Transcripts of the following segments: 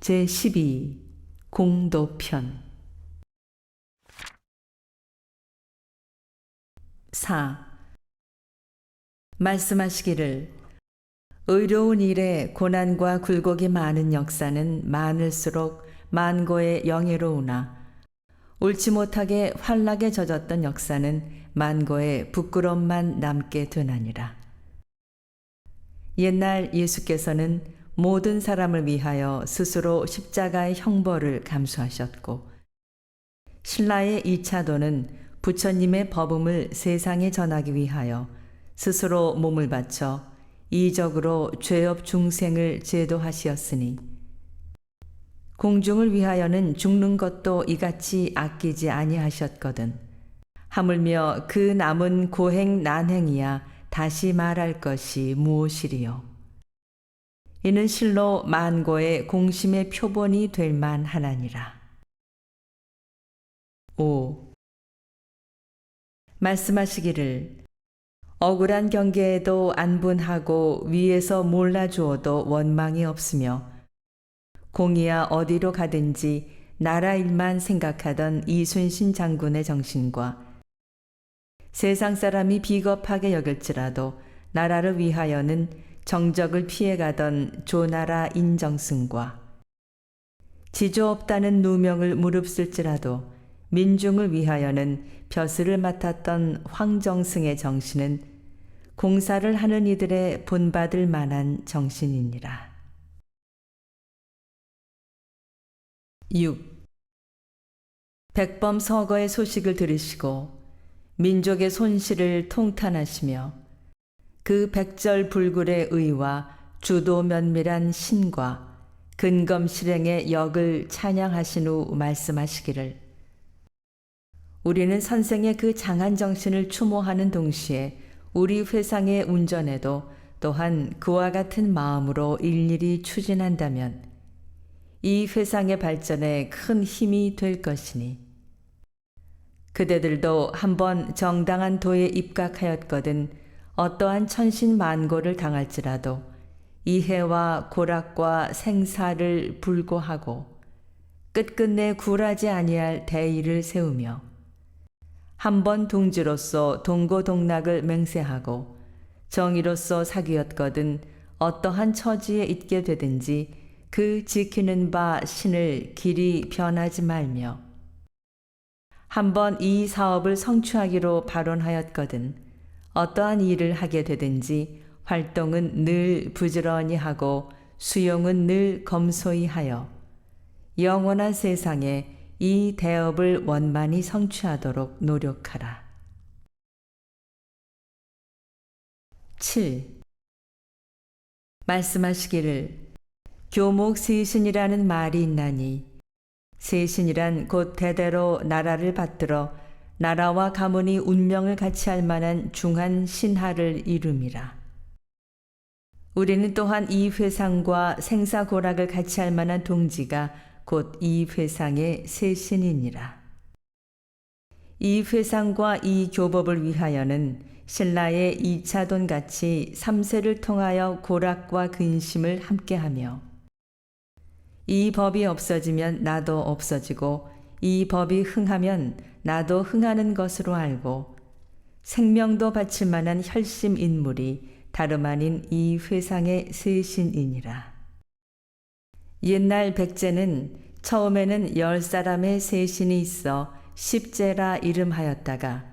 제12 공도편 4. 말씀하시기를 의로운 일에 고난과 굴곡이 많은 역사는 많을수록 만고의 영예로우나 옳지 못하게 환락에 젖었던 역사는 만고의 부끄럼만 남게 되나니라. 옛날 예수께서는 모든 사람을 위하여 스스로 십자가의 형벌을 감수하셨고 신라의 이차도는 부처님의 법음을 세상에 전하기 위하여 스스로 몸을 바쳐 이적으로 죄업 중생을 제도하시었으니 공중을 위하여는 죽는 것도 이같이 아끼지 아니하셨거든. 하물며 그 남은 고행 난행이야 다시 말할 것이 무엇이리요 이는 실로 만고의 공심의 표본이 될 만하나니라 5. 말씀하시기를 억울한 경계에도 안분하고 위에서 몰라주어도 원망이 없으며 공이야 어디로 가든지 나라 일만 생각하던 이순신 장군의 정신과 세상 사람이 비겁하게 여길지라도 나라를 위하여는 정적을 피해가던 조나라 인정승과 지조 없다는 누명을 무릅쓸지라도 민중을 위하여는 벼슬을 맡았던 황정승의 정신은 공사를 하는 이들의 본받을 만한 정신이니라. 6. 백범 서거의 소식을 들으시고 민족의 손실을 통탄하시며 그 백절 불굴의 의와 주도 면밀한 신과 근검 실행의 역을 찬양하신 후 말씀하시기를. 우리는 선생의 그 장한 정신을 추모하는 동시에 우리 회상의 운전에도 또한 그와 같은 마음으로 일일이 추진한다면 이 회상의 발전에 큰 힘이 될 것이니. 그대들도 한번 정당한 도에 입각하였거든 어떠한 천신만고를 당할지라도 이해와 고락과 생사를 불고하고 끝끝내 굴하지 아니할 대의를 세우며 한 번 동지로서 동고동락을 맹세하고 정의로서 사귀었거든 어떠한 처지에 있게 되든지 그 지키는 바 신을 길이 변하지 말며 한번 이 사업을 성취하기로 발언하였거든 어떠한 일을 하게 되든지 활동은 늘 부지런히 하고 수용은 늘 검소히 하여 영원한 세상에 이 대업을 원만히 성취하도록 노력하라. 7. 말씀하시기를 교목 세신이라는 말이 있나니 세신이란 곧 대대로 나라를 받들어 나라와 가문이 운명을 같이 할 만한 중한 신하를 이름이라. 우리는 또한 이 회상과 생사고락을 같이 할 만한 동지가 곧 이 회상의 세신이니라. 이 회상과 이 교법을 위하여는 신라의 이차돈 같이 삼세를 통하여 고락과 근심을 함께하며 이 법이 없어지면 나도 없어지고 이 법이 흥하면 나도 흥하는 것으로 알고 생명도 바칠 만한 혈심 인물이 다름 아닌 이 회상의 세신이니라. 옛날 백제는 처음에는 열 사람의 세신이 있어 십제라 이름하였다가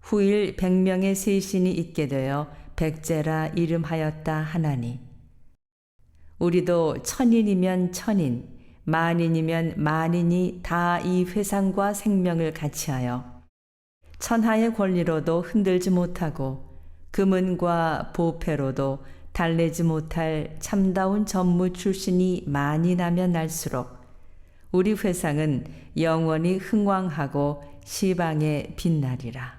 후일 백명의 세신이 있게 되어 백제라 이름하였다 하나니 우리도 천인이면 천인, 만인이면 만인이 다 이 회상과 생명을 같이하여 천하의 권리로도 흔들지 못하고 금은과 보패로도 달래지 못할 참다운 전무 출신이 많이 나면 날수록 우리 회상은 영원히 흥왕하고 시방에 빛나리라.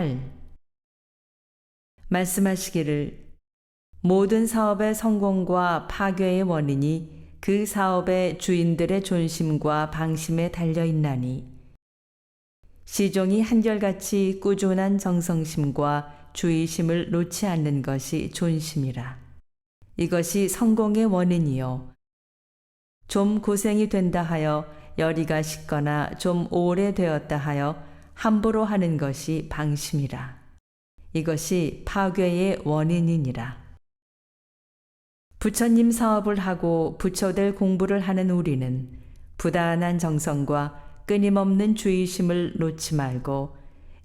8. 말씀하시기를 모든 사업의 성공과 파괴의 원인이 그 사업의 주인들의 존심과 방심에 달려 있나니 시종이 한결같이 꾸준한 정성심과 주의심을 놓지 않는 것이 존심이라. 이것이 성공의 원인이요. 좀 고생이 된다 하여 열이가 식거나 좀 오래 되었다 하여 함부로 하는 것이 방심이라. 이것이 파괴의 원인이니라. 부처님 사업을 하고 부처될 공부를 하는 우리는 부단한 정성과 끊임없는 주의심을 놓지 말고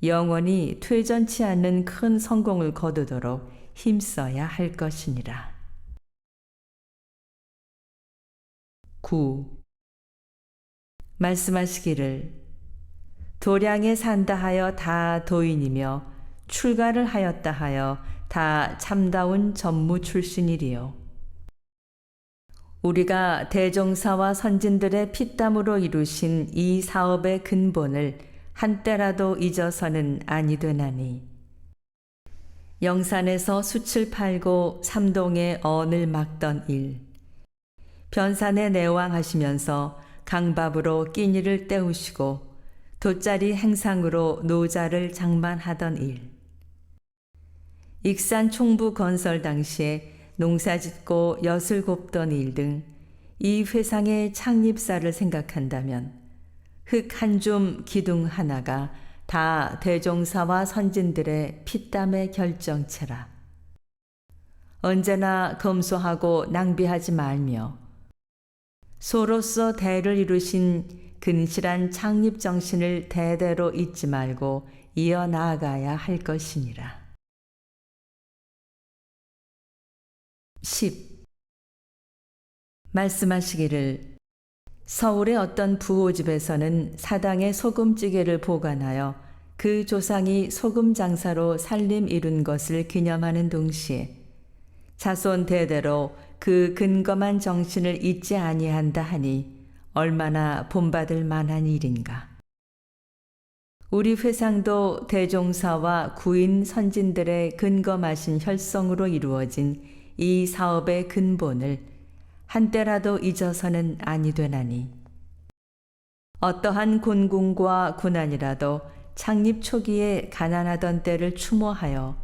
영원히 퇴전치 않는 큰 성공을 거두도록 힘써야 할 것이니라. 9. 말씀하시기를 도량에 산다 하여 다 도인이며 출가를 하였다 하여 다 참다운 전무 출신이리요. 우리가 대종사와 선진들의 피땀으로 이루신 이 사업의 근본을 한때라도 잊어서는 아니 되나니. 영산에서 숯을 팔고 삼동에 언을 막던 일. 변산에 내왕하시면서 강밥으로 끼니를 때우시고 돗자리 행상으로 노자를 장만하던 일. 익산 총부 건설 당시에 농사 짓고 엿을 곱던 일 등 이 회상의 창립사를 생각한다면 흙 한 줌 기둥 하나가 다 대종사와 선진들의 피땀의 결정체라. 언제나 검소하고 낭비하지 말며 소로서 대를 이루신 근실한 창립 정신을 대대로 잊지 말고 이어 나아가야 할 것이니라. 10. 말씀하시기를 서울의 어떤 부호집에서는 사당의 소금찌개를 보관하여 그 조상이 소금 장사로 살림 이룬 것을 기념하는 동시에 자손 대대로 그 근검한 정신을 잊지 아니한다 하니 얼마나 본받을 만한 일인가. 우리 회상도 대종사와 구인 선진들의 근검하신 혈성으로 이루어진 이 사업의 근본을 한때라도 잊어서는 아니 되나니 어떠한 곤궁과 고난이라도 창립 초기에 가난하던 때를 추모하여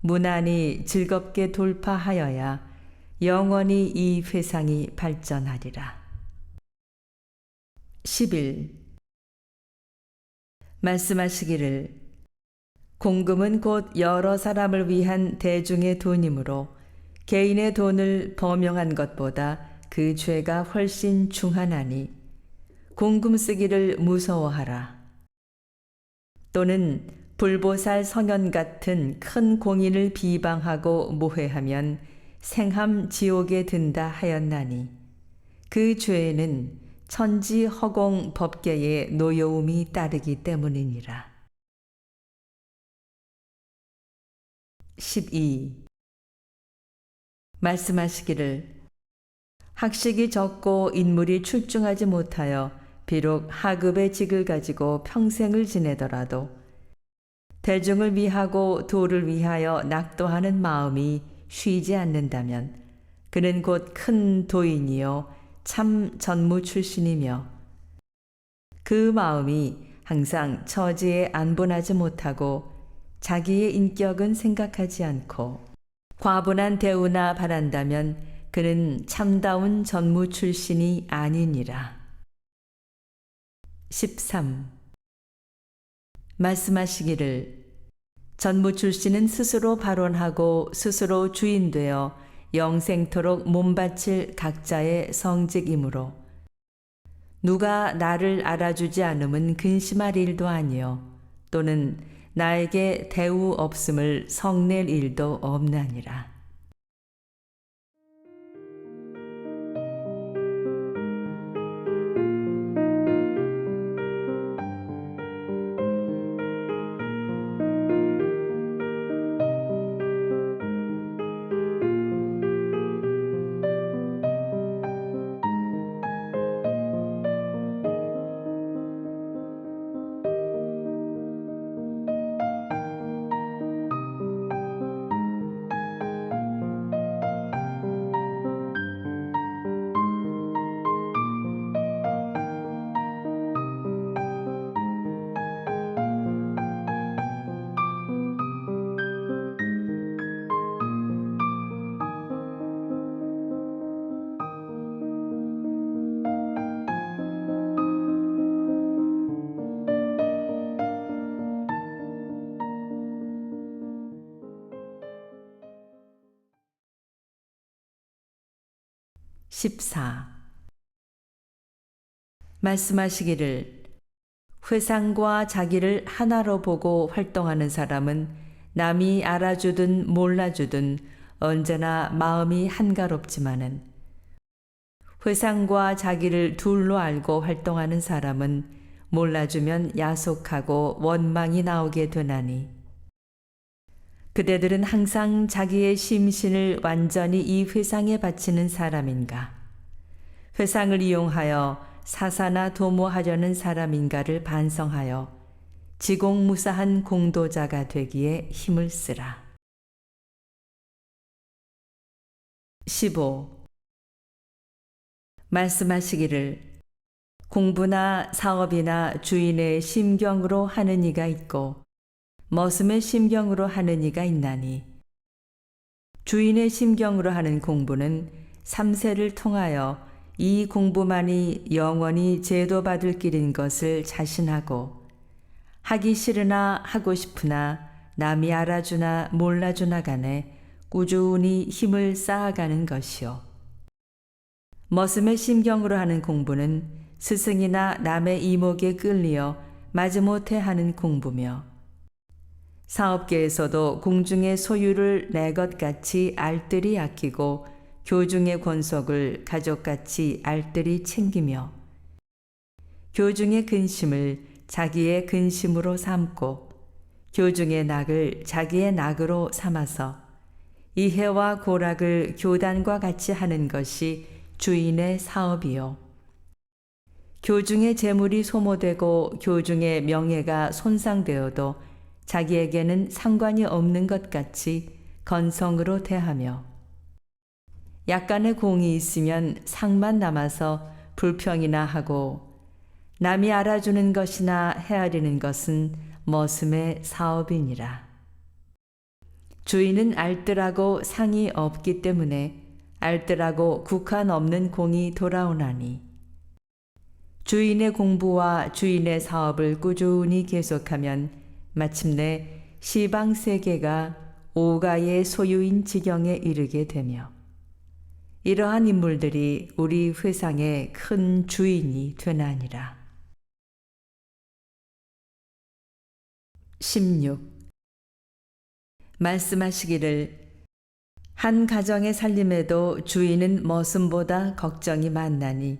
무난히 즐겁게 돌파하여야 영원히 이 회상이 발전하리라. 10일 말씀하시기를 공금은 곧 여러 사람을 위한 대중의 돈이므로 개인의 돈을 범용한 것보다 그 죄가 훨씬 중하나니 공금 쓰기를 무서워하라. 또는 불보살 성현 같은 큰 공인을 비방하고 모해하면 생함 지옥에 든다 하였나니 그 죄에는 천지 허공 법계의 노여움이 따르기 때문이니라. 12. 말씀하시기를 학식이 적고 인물이 출중하지 못하여 비록 하급의 직을 가지고 평생을 지내더라도 대중을 위하고 도를 위하여 낙도하는 마음이 쉬지 않는다면 그는 곧 큰 도인이요 참 전무 출신이며 그 마음이 항상 처지에 안분하지 못하고 자기의 인격은 생각하지 않고 과분한 대우나 바란다면 그는 참다운 전무 출신이 아니니라. 13. 말씀하시기를 전무 출신은 스스로 발언하고 스스로 주인되어 영생토록 몸바칠 각자의 성직이므로 누가 나를 알아주지 않음은 근심할 일도 아니요 또는 나에게 대우 없음을 성낼 일도 없나니라. 14 말씀하시기를 회상과 자기를 하나로 보고 활동하는 사람은 남이 알아주든 몰라주든 언제나 마음이 한가롭지만은 회상과 자기를 둘로 알고 활동하는 사람은 몰라주면 야속하고 원망이 나오게 되나니 그대들은 항상 자기의 심신을 완전히 이 회상에 바치는 사람인가 회상을 이용하여 사사나 도모하려는 사람인가를 반성하여 지공무사한 공도자가 되기에 힘을 쓰라. 15. 말씀하시기를 공부나 사업이나 주인의 심경으로 하는 이가 있고 머슴의 심경으로 하는 이가 있나니 주인의 심경으로 하는 공부는 삼세를 통하여 이 공부만이 영원히 제도받을 길인 것을 자신하고 하기 싫으나 하고 싶으나 남이 알아주나 몰라주나 간에 꾸준히 힘을 쌓아가는 것이요. 머슴의 심경으로 하는 공부는 스승이나 남의 이목에 끌리어 마지못해 하는 공부며 사업계에서도 공중의 소유를 내 것 같이 알뜰히 아끼고 교중의 권속을 가족같이 알뜰히 챙기며 교중의 근심을 자기의 근심으로 삼고 교중의 낙을 자기의 낙으로 삼아서 이해와 고락을 교단과 같이 하는 것이 주인의 사업이요. 교중의 재물이 소모되고 교중의 명예가 손상되어도 자기에게는 상관이 없는 것 같이 건성으로 대하며 약간의 공이 있으면 상만 남아서 불평이나 하고 남이 알아주는 것이나 헤아리는 것은 머슴의 사업이니라. 주인은 알뜰하고 상이 없기 때문에 알뜰하고 국한 없는 공이 돌아오나니 주인의 공부와 주인의 사업을 꾸준히 계속하면 마침내 시방 세계가 오가의 소유인 지경에 이르게 되며 이러한 인물들이 우리 회상의 큰 주인이 되나니라. 16. 말씀하시기를 한 가정의 살림에도 주인은 머슴보다 걱정이 많나니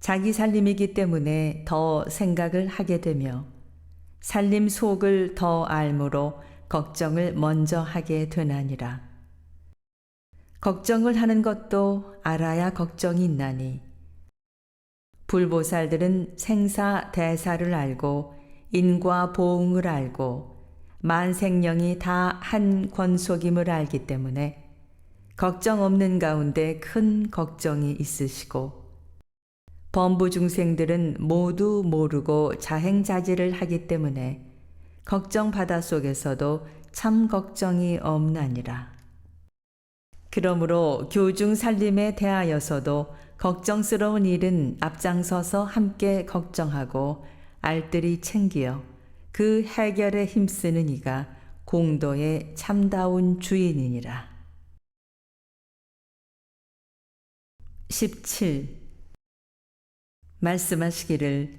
자기 살림이기 때문에 더 생각을 하게 되며 살림 속을 더 알므로 걱정을 먼저 하게 되나니라. 걱정을 하는 것도 알아야 걱정이 있나니 불보살들은 생사 대사를 알고 인과 보응을 알고 만생령이 다 한 권속임을 알기 때문에 걱정 없는 가운데 큰 걱정이 있으시고 범부 중생들은 모두 모르고 자행자지를 하기 때문에 걱정 바다 속에서도 참 걱정이 없나니라. 그러므로 교중 살림에 대하여서도 걱정스러운 일은 앞장서서 함께 걱정하고 알뜰히 챙기어 그 해결에 힘쓰는 이가 공도의 참다운 주인이니라. 17. 말씀하시기를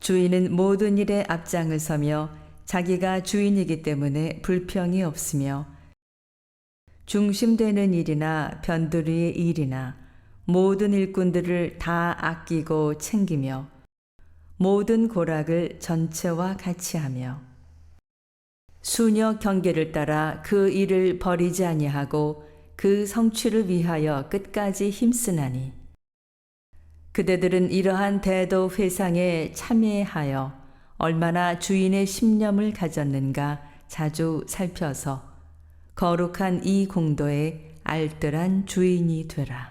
주인은 모든 일에 앞장을 서며 자기가 주인이기 때문에 불평이 없으며 중심되는 일이나 변두리의 일이나 모든 일꾼들을 다 아끼고 챙기며 모든 고락을 전체와 같이 하며 수녀 경계를 따라 그 일을 버리지 아니하고 그 성취를 위하여 끝까지 힘쓰나니 그대들은 이러한 대도 회상에 참여하여 얼마나 주인의 신념을 가졌는가 자주 살펴서 거룩한 이 공도의 알뜰한 주인이 되라.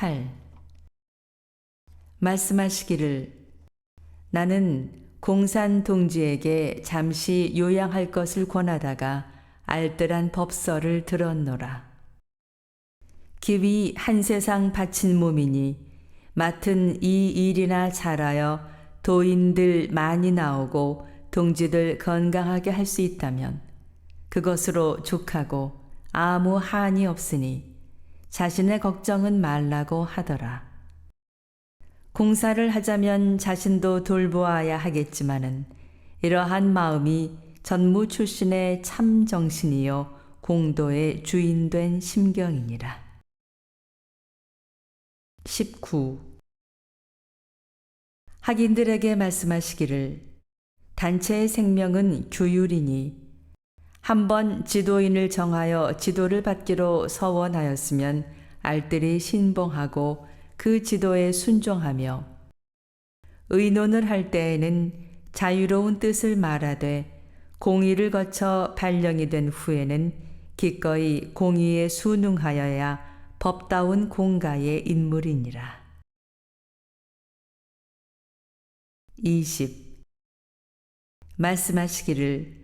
18. 말씀하시기를 나는 공산 동지에게 잠시 요양할 것을 권하다가 알뜰한 법서를 들었노라. 기위 한 세상 바친 몸이니 맡은 이 일이나 잘하여 도인들 많이 나오고 동지들 건강하게 할 수 있다면 그것으로 족하고 아무 한이 없으니 자신의 걱정은 말라고 하더라. 공사를 하자면 자신도 돌보아야 하겠지만은 이러한 마음이 전무 출신의 참 정신이요 공도의 주인된 심경이니라. 19. 학인들에게 말씀하시기를 단체의 생명은 규율이니 한번 지도인을 정하여 지도를 받기로 서원하였으면 알뜰히 신봉하고 그 지도에 순종하며 의논을 할 때에는 자유로운 뜻을 말하되 공의를 거쳐 발령이 된 후에는 기꺼이 공의에 순응하여야 법다운 공가의 인물이니라. 20. 말씀하시기를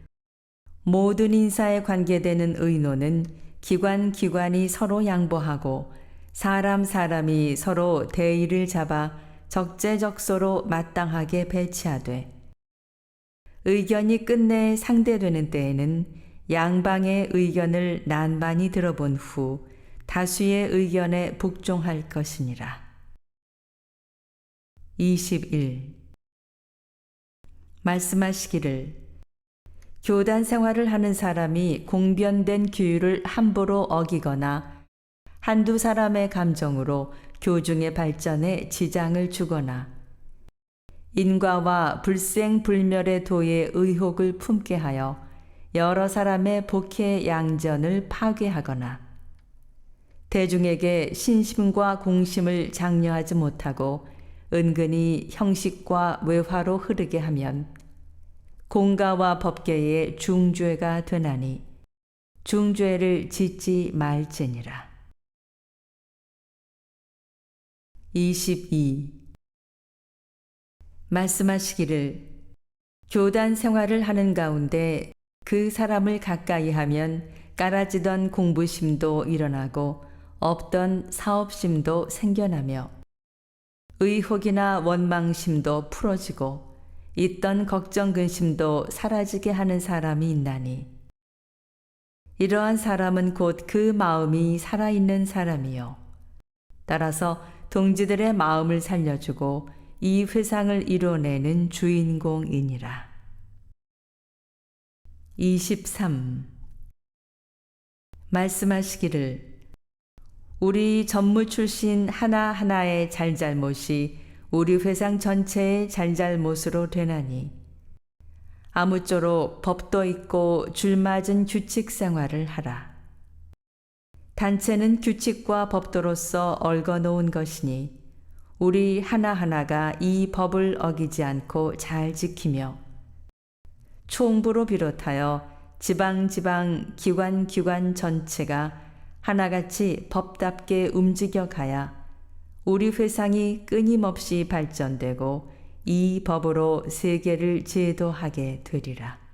모든 인사에 관계되는 의논은 기관 기관이 서로 양보하고 사람 사람이 서로 대의를 잡아 적재적소로 마땅하게 배치하되 의견이 끝내 상대되는 때에는 양방의 의견을 난반히 들어본 후 다수의 의견에 복종할 것이니라. 21. 말씀하시기를 교단 생활을 하는 사람이 공변된 규율을 함부로 어기거나 한두 사람의 감정으로 교중의 발전에 지장을 주거나 인과와 불생불멸의 도의 의혹을 품게 하여 여러 사람의 복해 양전을 파괴하거나 대중에게 신심과 공심을 장려하지 못하고 은근히 형식과 외화로 흐르게 하면 공가와 법계의 중죄가 되나니 중죄를 짓지 말지니라. 22. 말씀하시기를 교단 생활을 하는 가운데 그 사람을 가까이 하면 깔아지던 공부심도 일어나고 없던 사업심도 생겨나며 의혹이나 원망심도 풀어지고 있던 걱정 근심도 사라지게 하는 사람이 있나니 이러한 사람은 곧 그 마음이 살아있는 사람이요 따라서 동지들의 마음을 살려주고 이 회상을 이뤄내는 주인공이니라. 23. 말씀하시기를 우리 전무 출신 하나하나의 잘잘못이 우리 회상 전체의 잘잘못으로 되나니 아무쪼록 법도 있고 줄맞은 규칙 생활을 하라. 단체는 규칙과 법도로서 얽어놓은 것이니 우리 하나하나가 이 법을 어기지 않고 잘 지키며 총부로 비롯하여 지방 지방 기관 기관 전체가 하나같이 법답게 움직여 가야 우리 회상이 끊임없이 발전되고 이 법으로 세계를 제도하게 되리라.